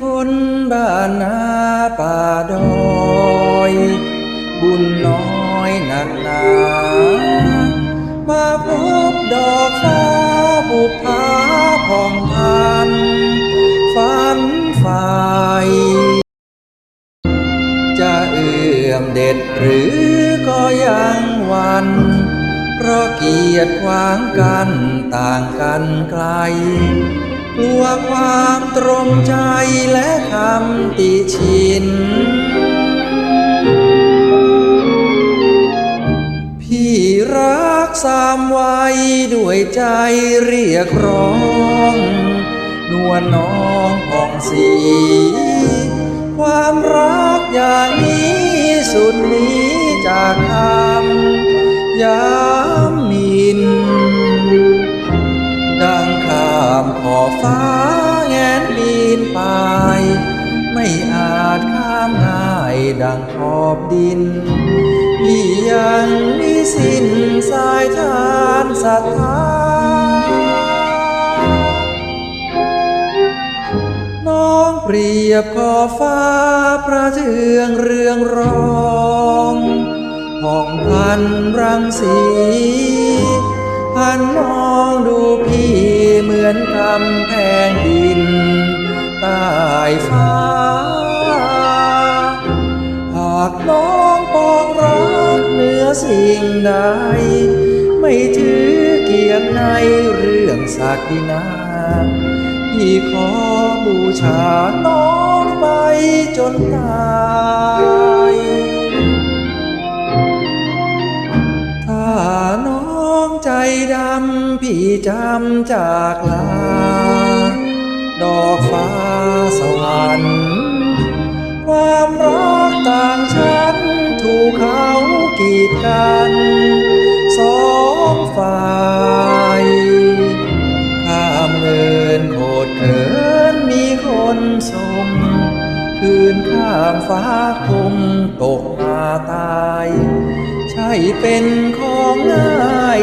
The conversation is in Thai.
คนบ้านนาป่าดอย บุญน้อยหนักหนามาพบดอกฟ้าบุพาผ่องพันฝันฝ่ายจะเอื้อมเด็ดหรือก็ยังวัน เพราะเกียรติขวางกันต่างกันไกล ลัวความตรงใจและคำติชิน พี่รักสามวัยด้วยใจเรียกร้อง นวลน้องผ่องสี ความรักอย่างนี้สุดนี้จากคำย้ำ ไป ไม่อาจข้ามง่ายดังขอบดินพี่ยังมีสิ้นสายทานศรัทธาน้องเปรียบขอฟ้าประเทืองเรืองรองห้องพันรังสีหันมองดูพี่เหมือนกำแพงดิน ฟ้า หากน้องปองรักเหนือสิ่งใด ไม่ถือเกียรติในเรื่องศักดินาพี่ขอบูชาน้องไปจนตายถ้าน้องใจดำพี่จำจากลาดอก กีดกันสองฝ่ายข้ามเนินโคดเขินมีคนสมคืนข้ามฟ้าคงตกมาตาย ใช่เป็นของง่าย